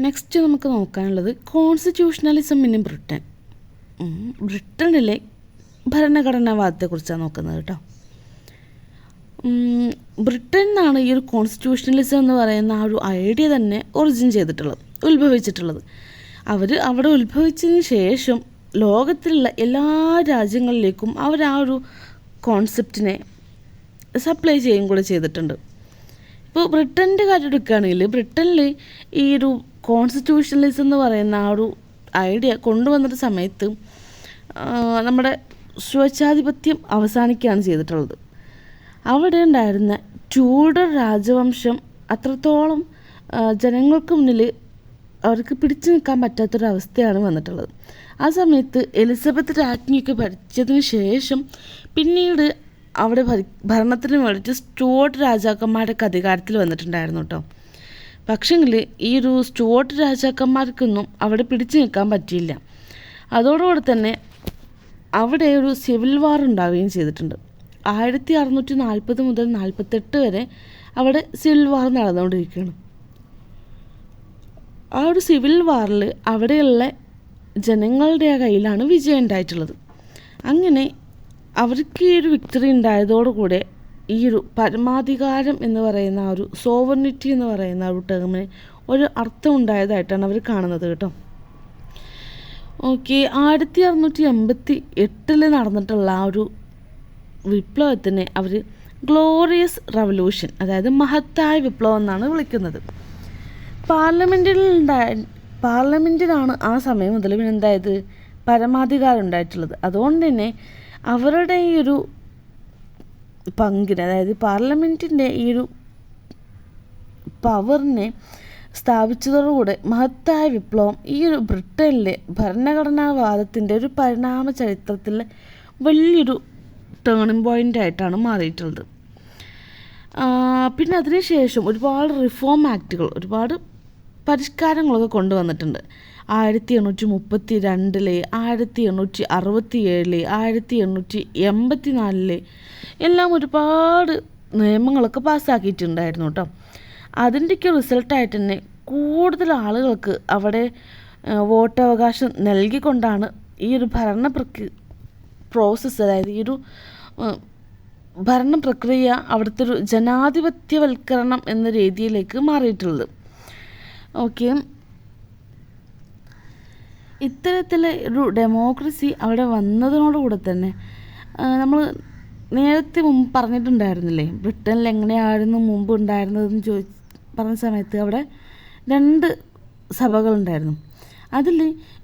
Next നമുക്ക് നോക്കാനുള്ളത് constitutionalism in Britain ബ്രിട്ടനിലെ ഭരണഘടനാവാദത്തെക്കുറിച്ചാണ് നോക്കുന്നത് കേട്ടോ. ഉം, ബ്രിട്ടനിൽ ഈ ഒരു കോൺസ്റ്റിറ്റ്യൂഷണലിസം എന്ന് പറയുന്ന ആ ഒരു ഐഡിയ തന്നെ ഒറിജിൻ ചെയ്തിട്ടുള്ളത് ഉത്ഭവിച്ചിട്ടുള്ളത്. അവർ അവിടെ ഉത്ഭവിച്ചതിന് ശേഷം ലോകത്തിലുള്ള എല്ലാ രാജ്യങ്ങളിലേക്കും അവർ ആ ഒരു കോൺസെപ്റ്റിനെ സപ്ലൈ ചെയ്യുകയും കൂടെ ചെയ്തിട്ടുണ്ട്. ഇപ്പോൾ ബ്രിട്ടന്റെ കാര്യം എടുക്കുകയാണെങ്കിൽ ബ്രിട്ടനിൽ ഈ ഒരു കോൺസ്റ്റിറ്റ്യൂഷണലിസം എന്ന് പറയുന്ന ആ ഒരു ഐഡിയ കൊണ്ടുവന്നൊരു സമയത്ത് നമ്മുടെ സ്വേച്ഛാധിപത്യം അവസാനിക്കുകയാണ് ചെയ്തിട്ടുള്ളത്. അവിടെ ഉണ്ടായിരുന്ന ട്യൂഡർ രാജവംശം അത്രത്തോളം ജനങ്ങൾക്ക് മുന്നിൽ അവർക്ക് പിടിച്ചു നിൽക്കാൻ പറ്റാത്തൊരവസ്ഥയാണ് വന്നിട്ടുള്ളത്. ആ സമയത്ത് എലിസബത്ത് രാജ്ഞിയൊക്കെ ഭരിച്ചതിന് ശേഷം പിന്നീട് അവിടെ ഭരണത്തിന് വേണ്ടിയിട്ട് സ്റ്റുവർട്ട് രാജാക്കന്മാരൊക്കെ അധികാരത്തിൽ വന്നിട്ടുണ്ടായിരുന്നു കേട്ടോ പക്ഷെങ്കിൽ ഈ ഒരു സ്റ്റുവർട്ട് രാജാക്കന്മാർക്കൊന്നും അവിടെ പിടിച്ചു നിൽക്കാൻ പറ്റിയില്ല. അതോടുകൂടി തന്നെ അവിടെ ഒരു സിവിൽ വാർ ഉണ്ടാവുകയും ചെയ്തിട്ടുണ്ട്. ആയിരത്തി അറുന്നൂറ്റി നാൽപ്പത് മുതൽ നാൽപ്പത്തെട്ട് വരെ അവിടെ സിവിൽ വാർ നടന്നുകൊണ്ടിരിക്കുകയാണ്. ആ ഒരു സിവിൽ വാറിൽ അവിടെയുള്ള ജനങ്ങളുടെ കയ്യിലാണ് വിജയം ഉണ്ടായിട്ടുള്ളത്. അങ്ങനെ അവർക്ക് ഈ ഒരു വിക്ടറി ഉണ്ടായതോടുകൂടെ ഈ ഒരു പരമാധികാരം എന്ന് പറയുന്ന ആ ഒരു സോവർണിറ്റി എന്ന് പറയുന്ന ഒരു ടേമിന് ഒരു അർത്ഥം ഉണ്ടായതായിട്ടാണ് അവർ കാണുന്നത് കേട്ടോ. ഓക്കെ ആയിരത്തി അറുന്നൂറ്റി എൺപത്തി എട്ടിൽ നടന്നിട്ടുള്ള ആ ഒരു വിപ്ലവത്തിനെ അവർ ഗ്ലോറിയസ് റവല്യൂഷൻ അതായത് മഹത്തായ വിപ്ലവം എന്നാണ് വിളിക്കുന്നത്. പാർലമെന്റിൽ ഉണ്ടായ പാർലമെന്റിലാണ് ആ സമയം മുതൽ പിന്നെ എന്തായത് പരമാധികാരം ഉണ്ടായിട്ടുള്ളത്. അതുകൊണ്ട് തന്നെ അവരുടെ ഈ ഒരു പങ്കിന് അതായത് പാർലമെന്റിന്റെ ഈ ഒരു പവറിനെ സ്ഥാപിച്ചതോടുകൂടെ മഹത്തായ വിപ്ലവം ഈ ഒരു ബ്രിട്ടനിലെ ഭരണഘടനാവാദത്തിന്റെ ഒരു പരിണാമ ചരിത്രത്തിലെ വലിയൊരു ടേണിംഗ് പോയിന്റ് ആയിട്ടാണ് മാറിയിട്ടുള്ളത്. പിന്നെ അതിനുശേഷം ഒരുപാട് റിഫോം ആക്റ്റുകൾ ഒരുപാട് പരിഷ്കാരങ്ങളൊക്കെ കൊണ്ടുവന്നിട്ടുണ്ട്. ആയിരത്തി എണ്ണൂറ്റി മുപ്പത്തി രണ്ടിലെ ആയിരത്തി എണ്ണൂറ്റി അറുപത്തി ഏഴിലെ ആയിരത്തി എണ്ണൂറ്റി എൺപത്തി നാലിലെ എല്ലാം ഒരുപാട് നിയമങ്ങളൊക്കെ പാസ്സാക്കിയിട്ടുണ്ടായിരുന്നു കേട്ടോ അതിന്റെയൊക്കെ റിസൾട്ടായിട്ട് തന്നെ കൂടുതൽ ആളുകൾക്ക് അവിടെ വോട്ടവകാശം നൽകിക്കൊണ്ടാണ് ഈ ഒരു ഭരണ പ്രക്രി പ്രോസസ്സ് അതായത് ഈ ഒരു ഭരണ പ്രക്രിയ അവിടുത്തെ ഒരു ജനാധിപത്യവൽക്കരണം എന്ന രീതിയിലേക്ക് മാറിയിട്ടുള്ളത്. ഓക്കെ. ഇത്തരത്തിലെ ഒരു ഡെമോക്രസി അവിടെ വന്നതിനോടുകൂടെ തന്നെ നമ്മൾ നേരത്തെ മുമ്പ് പറഞ്ഞിട്ടുണ്ടായിരുന്നില്ലേ ബ്രിട്ടനിൽ എങ്ങനെയായിരുന്നു മുമ്പ് ഉണ്ടായിരുന്നതെന്ന് ചോദി പറഞ്ഞ സമയത്ത് അവിടെ രണ്ട് സഭകളുണ്ടായിരുന്നു. അതിൽ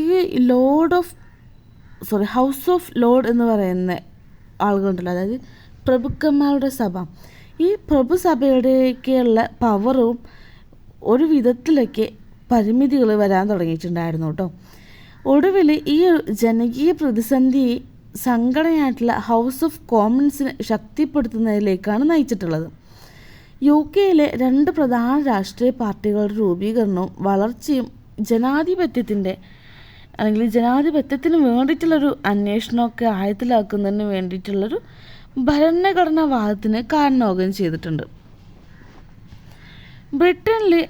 ഈ lord of sorry house of lord എന്ന് പറയുന്ന ആളുകളുണ്ടല്ലോ അതായത് പ്രഭുക്കന്മാരുടെ സഭ. ഈ പ്രഭുസഭയുടെയൊക്കെയുള്ള പവറും ഒരു വിധത്തിലൊക്കെ പരിമിതികൾ വരാൻ തുടങ്ങിയിട്ടുണ്ടായിരുന്നു കേട്ടോ. ഒടുവിൽ ഈ ജനകീയ പ്രതിസന്ധി സംഘടനയായിട്ടുള്ള ഹൗസ് ഓഫ് കോമൺസിനെ ശക്തിപ്പെടുത്തുന്നതിലേക്കാണ് നയിച്ചിട്ടുള്ളത്. യു കെയിലെ രണ്ട് പ്രധാന രാഷ്ട്രീയ പാർട്ടികളുടെ രൂപീകരണവും വളർച്ചയും ജനാധിപത്യത്തിന്റെ അല്ലെങ്കിൽ ജനാധിപത്യത്തിന് വേണ്ടിയിട്ടുള്ളൊരു അന്വേഷണമൊക്കെ ആയത്തിലാക്കുന്നതിന് വേണ്ടിയിട്ടുള്ളൊരു ഭരണഘടനാവാദത്തിന് കാരണമാവുകയും ചെയ്തിട്ടുണ്ട്. ബ്രിട്ടനിലെ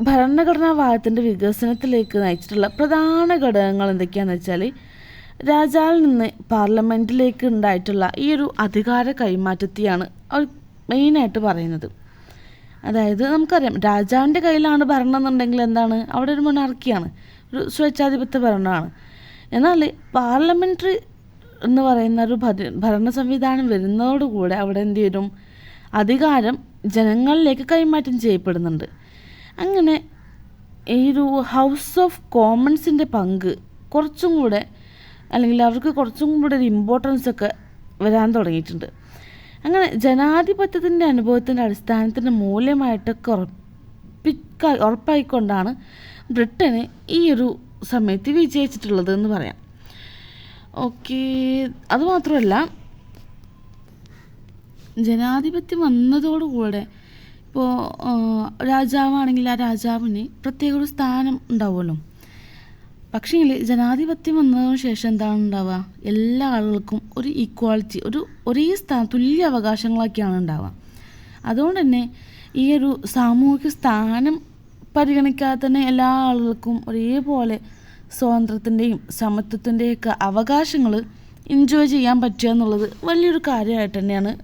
ഭരണഘടനാവാദത്തിന്റെ വികസനത്തിലേക്ക് നയിച്ചിട്ടുള്ള പ്രധാന ഘടകങ്ങൾ എന്തൊക്കെയാണെന്ന് വെച്ചാൽ രാജാവിൽ നിന്ന് പാർലമെന്റിലേക്ക് ഉണ്ടായിട്ടുള്ള ഈ ഒരു അധികാര കൈമാറ്റത്തെയാണ് അവർ മെയിനായിട്ട് പറയുന്നത്. അതായത് നമുക്കറിയാം രാജാവിന്റെ കയ്യിലാണ് ഭരണം എന്നുണ്ടെങ്കിൽ എന്താണ്? അവിടെ ഒരു മൊണാർക്കിയാണ് ഒരു സ്വേച്ഛാധിപത്യ ഭരണമാണ്. എന്നാൽ പാർലമെന്ററി എന്ന് പറയുന്ന ഒരു ഭര- ഭരണ സംവിധാനം വരുന്നതോടുകൂടെ അവിടെ എന്ത് വരും അധികാരം ജനങ്ങളിലേക്ക് കൈമാറ്റം ചെയ്യപ്പെടുന്നുണ്ട്. അങ്ങനെ ഈ ഒരു ഹൗസ് ഓഫ് കോമൺസിന്റെ പങ്ക് കുറച്ചും കൂടെ അല്ലെങ്കിൽ അവർക്ക് കുറച്ചും കൂടെ ഒരു ഇമ്പോർട്ടൻസ് ഒക്കെ വരാൻ തുടങ്ങിയിട്ടുണ്ട്. അങ്ങനെ ജനാധിപത്യത്തിന്റെ അനുഭവത്തിന്റെ അടിസ്ഥാനത്തിന്റെ മൂല്യമായിട്ടൊക്കെ ഉറപ്പിക്ക ഉറപ്പായിക്കൊണ്ടാണ് ബ്രിട്ടന് ഈ ഒരു സമയത്ത് വിജയിച്ചിട്ടുള്ളത് എന്ന് പറയാം. ഓക്കെ അതുമാത്രമല്ല ജനാധിപത്യം വന്നതോടുകൂടെ ഇപ്പോൾ രാജാവാണെങ്കിൽ ആ രാജാവിന് പ്രത്യേക ഒരു സ്ഥാനം ഉണ്ടാവുമല്ലോ. പക്ഷേങ്കിൽ ജനാധിപത്യം വന്നതിന് ശേഷം എന്താണ് ഉണ്ടാവുക? എല്ലാ ആളുകൾക്കും ഒരു ഈക്വാളിറ്റി ഒരു ഒരേ സ്ഥാനം തുല്യ അവകാശങ്ങളൊക്കെയാണ് ഉണ്ടാവുക. അതുകൊണ്ട് തന്നെ ഈ ഒരു സാമൂഹിക സ്ഥാനം പരിഗണിക്കാതെ തന്നെ എല്ലാ ആളുകൾക്കും ഒരേപോലെ സ്വാതന്ത്ര്യത്തിന്റെയും സമത്വത്തിന്റെയൊക്കെ അവകാശങ്ങൾ എൻജോയ് ചെയ്യാൻ പറ്റുക എന്നുള്ളത് വലിയൊരു കാര്യമായിട്ട് തന്നെയാണ്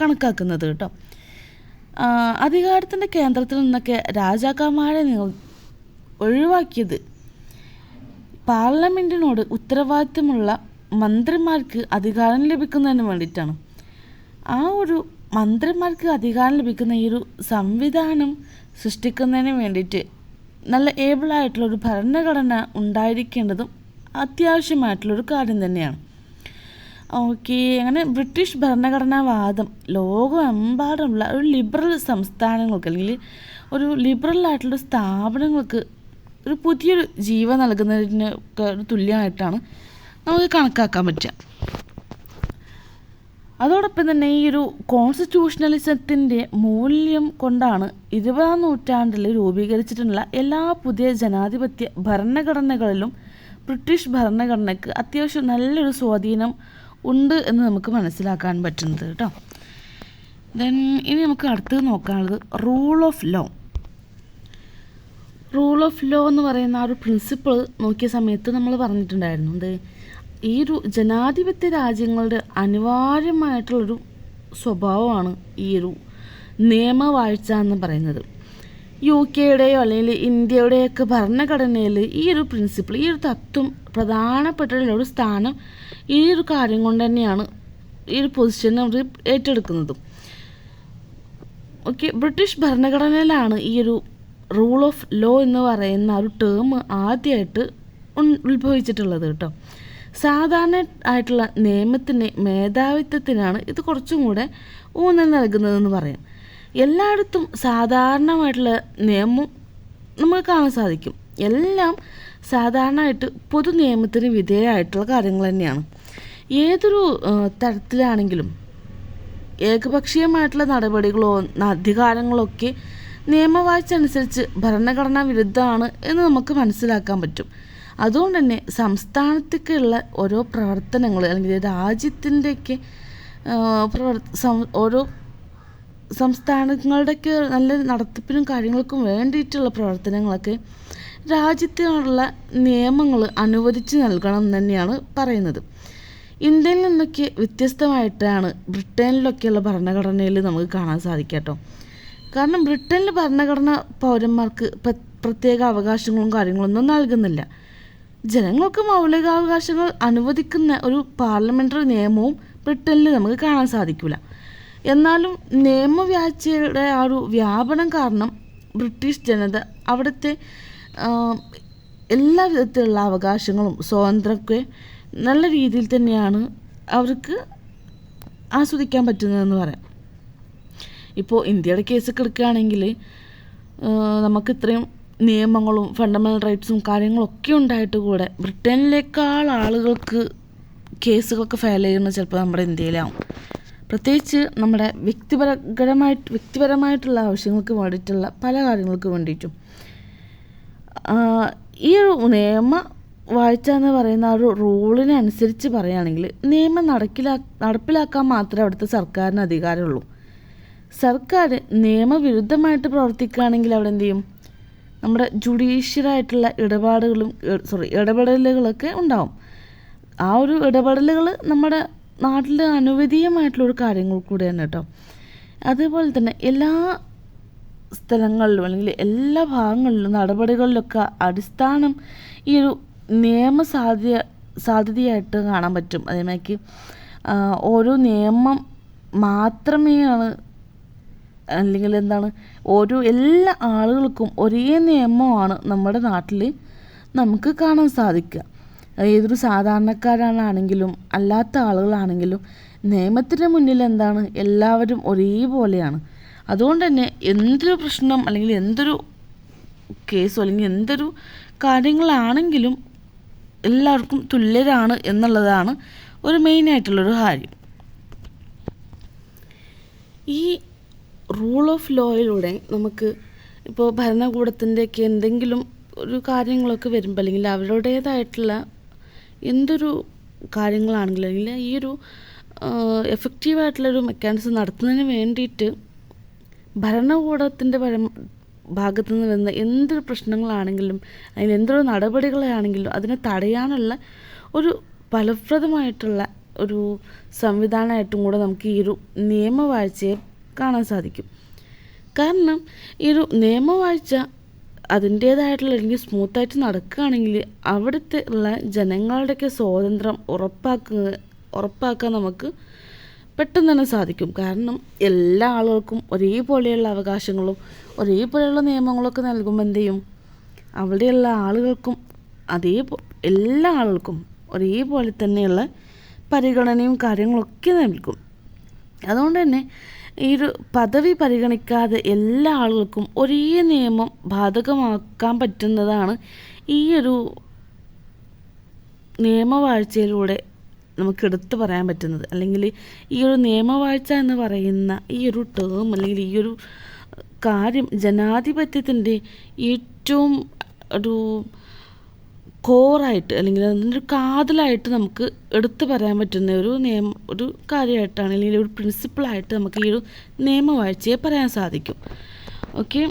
കണക്കാക്കുന്നത് കേട്ടോ. അധികാരത്തിന്റെ കേന്ദ്രത്തിൽ നിന്നൊക്കെ രാജാക്കന്മാരെ ഒഴിവാക്കിയത്. പാർലമെന്റിനോട് ഉത്തരവാദിത്തമുള്ള മന്ത്രിമാർക്ക് അധികാരം ലഭിക്കുന്നതിന് വേണ്ടിയിട്ടാണ്. ആ ഒരു മന്ത്രിമാർക്ക് അധികാരം ലഭിക്കുന്ന ഈ ഒരു സംവിധാനം സൃഷ്ടിക്കുന്നതിന് വേണ്ടിയിട്ട് നല്ല ഏബിളായിട്ടുള്ളൊരു ഭരണഘടന ഉണ്ടായിരിക്കേണ്ടതും അത്യാവശ്യമായിട്ടുള്ളൊരു കാര്യം തന്നെയാണ്. ഓക്കെ അങ്ങനെ ബ്രിട്ടീഷ് ഭരണഘടനാവാദം ലോകമെമ്പാടുമുള്ള ഒരു ലിബറൽ സംസ്ഥാനങ്ങൾക്ക് അല്ലെങ്കിൽ ഒരു ലിബറൽ ആയിട്ടുള്ള സ്ഥാപനങ്ങൾക്ക് ഒരു പുതിയൊരു ജീവൻ നൽകുന്നതിന് ഒരു തുല്യമായിട്ടാണ് നമുക്ക് കണക്കാക്കാൻ പറ്റുക. അതോടൊപ്പം തന്നെ ഈ ഒരു കോൺസ്റ്റിറ്റ്യൂഷണലിസത്തിന്റെ മൂല്യം കൊണ്ടാണ് ഇരുപതാം നൂറ്റാണ്ടിൽ രൂപീകരിച്ചിട്ടുള്ള എല്ലാ പുതിയ ജനാധിപത്യ ഭരണഘടനകളിലും ബ്രിട്ടീഷ് ഭരണഘടനയ്ക്ക് അത്യാവശ്യം നല്ലൊരു സ്വാധീനം ഉണ്ട് എന്ന് നമുക്ക് മനസ്സിലാക്കാൻ പറ്റുന്നത് കേട്ടോ. ദെൻ ഇനി നമുക്ക് അടുത്തത് നോക്കാനുള്ളത് rule of law rule of law എന്ന് പറയുന്ന ആ ഒരു പ്രിൻസിപ്പിൾ നോക്കിയ സമയത്ത് നമ്മൾ പറഞ്ഞിട്ടുണ്ടായിരുന്നു. എന്ത്? ഈ ഒരു ജനാധിപത്യ രാജ്യങ്ങളുടെ അനിവാര്യമായിട്ടുള്ളൊരു സ്വഭാവമാണ് ഈ ഒരു നിയമവാഴ്ച എന്ന് പറയുന്നത്. യു കെയുടെയോ അല്ലെങ്കിൽ ഇന്ത്യയുടെയൊക്കെ ഭരണഘടനയിൽ ഈ ഒരു പ്രിൻസിപ്പിൾ ഈ ഒരു തത്വം പ്രധാനപ്പെട്ട ഒരു സ്ഥാനം ഈ ഒരു കാര്യം കൊണ്ട് തന്നെയാണ് ഈ ഒരു പൊസിഷൻ അവർ ഏറ്റെടുക്കുന്നതും. ഓക്കെ ബ്രിട്ടീഷ് ഭരണഘടനയിലാണ് ഈ ഒരു റൂൾ ഓഫ് ലോ എന്ന് പറയുന്ന ഒരു ടേം ആദ്യമായിട്ട് ഉത്ഭവിച്ചിട്ടുള്ളത് കേട്ടോ. സാധാരണ ആയിട്ടുള്ള നിയമത്തിന്റെ മേധാവിത്വത്തിനാണ് ഇത് കുറച്ചും കൂടെ ഊന്നൽ നൽകുന്നതെന്ന് പറയാം. എല്ലായിടത്തും സാധാരണമായിട്ടുള്ള നിയമം നമുക്ക് കാണാൻ സാധിക്കും. എല്ലാം സാധാരണയായിട്ട് പൊതു നിയമത്തിന് വിധേയമായിട്ടുള്ള കാര്യങ്ങൾ തന്നെയാണ്. ഏതൊരു തരത്തിലാണെങ്കിലും ഏകപക്ഷീയമായിട്ടുള്ള നടപടികളോ അധികാരങ്ങളോ ഒക്കെ നിയമവാഴ്ച അനുസരിച്ച് ഭരണഘടനാ വിരുദ്ധമാണ് എന്ന് നമുക്ക് മനസ്സിലാക്കാൻ പറ്റും. അതുകൊണ്ട് തന്നെ സംസ്ഥാനത്തേക്കുള്ള ഓരോ പ്രവർത്തനങ്ങൾ അല്ലെങ്കിൽ രാജ്യത്തിന്റെയൊക്കെ പ്രവർ ഓരോ സംസ്ഥാനങ്ങളുടെയൊക്കെ നല്ല നടത്തിപ്പിനും കാര്യങ്ങൾക്കും വേണ്ടിയിട്ടുള്ള പ്രവർത്തനങ്ങളൊക്കെ രാജ്യത്തിനുള്ള നിയമങ്ങൾ അനുവദിച്ച് നൽകണം എന്ന് തന്നെയാണ് പറയുന്നത്. ഇന്ത്യയിൽ നിന്നൊക്കെ വ്യത്യസ്തമായിട്ടാണ് ബ്രിട്ടനിലൊക്കെയുള്ള ഭരണഘടനയിൽ നമുക്ക് കാണാൻ സാധിക്കുക കേട്ടോ കാരണം ബ്രിട്ടനിലെ ഭരണഘടന പൗരന്മാർക്ക് പ്രത്യേക അവകാശങ്ങളും കാര്യങ്ങളൊന്നും നൽകുന്നില്ല. ജനങ്ങൾക്ക് മൗലികാവകാശങ്ങൾ അനുവദിക്കുന്ന ഒരു പാർലമെന്ററി നിയമവും ബ്രിട്ടനിൽ നമുക്ക് കാണാൻ സാധിക്കില്ല എന്നാലും നിയമവ്യാഴ്ചയുടെ ആ ഒരു വ്യാപനം കാരണം ബ്രിട്ടീഷ് ജനത അവിടുത്തെ എല്ലാ വിധത്തിലുള്ള അവകാശങ്ങളും സ്വാതന്ത്ര്യമൊക്കെ നല്ല രീതിയിൽ തന്നെയാണ് അവർക്ക് ആസ്വദിക്കാൻ പറ്റുന്നതെന്ന് പറയാം. ഇപ്പോൾ ഇന്ത്യയുടെ കേസ് എടുക്കുകയാണെങ്കിൽ നമുക്ക് ഇത്രയും നിയമങ്ങളും ഫണ്ടമെന്റൽ റൈറ്റ്സും കാര്യങ്ങളൊക്കെ ഉണ്ടായിട്ട് കൂടെ ബ്രിട്ടനിലേക്കാൾ ആളുകൾക്ക് കേസുകളൊക്കെ ഫയൽ ചെയ്യുന്നത് ചിലപ്പോൾ നമ്മുടെ ഇന്ത്യയിലാവും. പ്രത്യേകിച്ച് നമ്മുടെ വ്യക്തിപരകരമായിട്ട് വ്യക്തിപരമായിട്ടുള്ള ആവശ്യങ്ങൾക്ക് വേണ്ടിയിട്ടുള്ള പല കാര്യങ്ങൾക്ക് വേണ്ടിയിട്ടും ഈ ഒരു നിയമ വാഴ്ച എന്ന് പറയുന്ന ആ ഒരു റൂളിനനുസരിച്ച് പറയുകയാണെങ്കിൽ നിയമം നടക്കിലാ നടപ്പിലാക്കാൻ മാത്രമേ അവിടുത്തെ സർക്കാരിന് അധികാരമുള്ളൂ. സർക്കാർ നിയമവിരുദ്ധമായിട്ട് പ്രവർത്തിക്കുകയാണെങ്കിൽ അവിടെ എന്ത് ചെയ്യും? നമ്മുടെ ജുഡീഷ്യറായിട്ടുള്ള ഇടപാടുകളും സോറി ഇടപെടലുകളൊക്കെ ഉണ്ടാവും. ആ ഒരു ഇടപെടലുകൾ നമ്മുടെ നാട്ടിൽ അനുവദീയമായിട്ടുള്ളൊരു കാര്യങ്ങൾ കൂടെയാണ് കേട്ടോ. അതേപോലെ തന്നെ എല്ലാ സ്ഥലങ്ങളിലും അല്ലെങ്കിൽ എല്ലാ ഭാഗങ്ങളിലും നടപടികളിലൊക്കെ അടിസ്ഥാനം ഈ ഒരു നിയമ സാധ്യ സാധ്യതയായിട്ട് കാണാൻ പറ്റും. അതേമാതിരി ഓരോ നിയമം മാത്രമേയാണ് അല്ലെങ്കിൽ എന്താണ് ഓരോ എല്ലാ ആളുകൾക്കും ഒരേ നിയമമാണ് നമ്മുടെ നാട്ടിൽ നമുക്ക് കാണാൻ സാധിക്കുക. ഏതൊരു സാധാരണക്കാരാണെങ്കിലും അല്ലാത്ത ആളുകളാണെങ്കിലും നിയമത്തിന്റെ മുന്നിൽ എന്താണ്? എല്ലാവരും ഒരേപോലെയാണ്. അതുകൊണ്ട് തന്നെ എന്തൊരു പ്രശ്നം അല്ലെങ്കിൽ എന്തൊരു കേസോ അല്ലെങ്കിൽ എന്തൊരു കാര്യങ്ങളാണെങ്കിലും എല്ലാവർക്കും തുല്യരാണ് എന്നുള്ളതാണ് ഒരു മെയിനായിട്ടുള്ളൊരു കാര്യം. ഈ റൂൾ ഓഫ് ലോയിലൂടെ നമുക്ക് ഇപ്പോൾ ഭരണകൂടത്തിന്റെയൊക്കെ എന്തെങ്കിലും ഒരു കാര്യങ്ങളൊക്കെ വരുമ്പോൾ അല്ലെങ്കിൽ അവരുടേതായിട്ടുള്ള എന്തൊരു കാര്യങ്ങളാണെങ്കിലും അല്ലെങ്കിൽ ഈ ഒരു എഫക്റ്റീവായിട്ടുള്ളൊരു മെക്കാനിസം നടത്തുന്നതിന് വേണ്ടിയിട്ട് ഭരണകൂടത്തിന്റെ പരം ഭാഗത്തു നിന്ന് വരുന്ന എന്തൊരു പ്രശ്നങ്ങളാണെങ്കിലും അതിൽ എന്തൊരു നടപടികളാണെങ്കിലും അതിനെ തടയാനുള്ള ഒരു ഫലപ്രദമായിട്ടുള്ള ഒരു സംവിധാനമായിട്ടും കൂടെ നമുക്ക് ഈ ഒരു നിയമവാഴ്ചയെ കാണാൻ സാധിക്കും. കാരണം ഈ ഒരു നിയമവാഴ്ച അതിന്റേതായിട്ടുള്ള അല്ലെങ്കിൽ സ്മൂത്തായിട്ട് നടക്കുകയാണെങ്കിൽ അവിടുത്തെ ഉള്ള ജനങ്ങളുടെയൊക്കെ സ്വാതന്ത്ര്യം ഉറപ്പാക്കുക ഉറപ്പാക്കാൻ നമുക്ക് പെട്ടെന്ന് തന്നെ സാധിക്കും. കാരണം എല്ലാ ആളുകൾക്കും ഒരേപോലെയുള്ള അവകാശങ്ങളും ഒരേപോലെയുള്ള നിയമങ്ങളൊക്കെ നൽകുമ്പോൾ എന്ത് ചെയ്യും? അവിടെയുള്ള ആളുകൾക്കും അതേ എല്ലാ ആളുകൾക്കും ഒരേപോലെ തന്നെയുള്ള പരിഗണനയും കാര്യങ്ങളൊക്കെ നൽകും. അതുകൊണ്ട് തന്നെ ഈ ഒരു പദവി പരിഗണിക്കാതെ എല്ലാ ആളുകൾക്കും ഒരേ നിയമം ബാധകമാക്കാൻ പറ്റുന്നതാണ് ഈ ഒരു നിയമവാഴ്ചയിലൂടെ നമുക്ക് എടുത്തു പറയാൻ പറ്റുന്നത്. അല്ലെങ്കിൽ ഈ ഒരു നിയമവാഴ്ച എന്ന് പറയുന്ന ഈ ഒരു ടേം അല്ലെങ്കിൽ ഈ ഒരു കാര്യം ജനാധിപത്യത്തിന്റെ ഏറ്റവും ഒരു കോറായിട്ട് അല്ലെങ്കിൽ അതിന്റെ കാതലായിട്ട് നമുക്ക് എടുത്തു പറയാൻ പറ്റുന്ന ഒരു നിയമം ഒരു കാര്യമായിട്ടാണ് അല്ലെങ്കിൽ ഒരു പ്രിൻസിപ്പിളായിട്ട് നമുക്ക് ഈ ഒരു നിയമവാഴ്ചയെ പറയാൻ സാധിക്കും. ഓക്കെ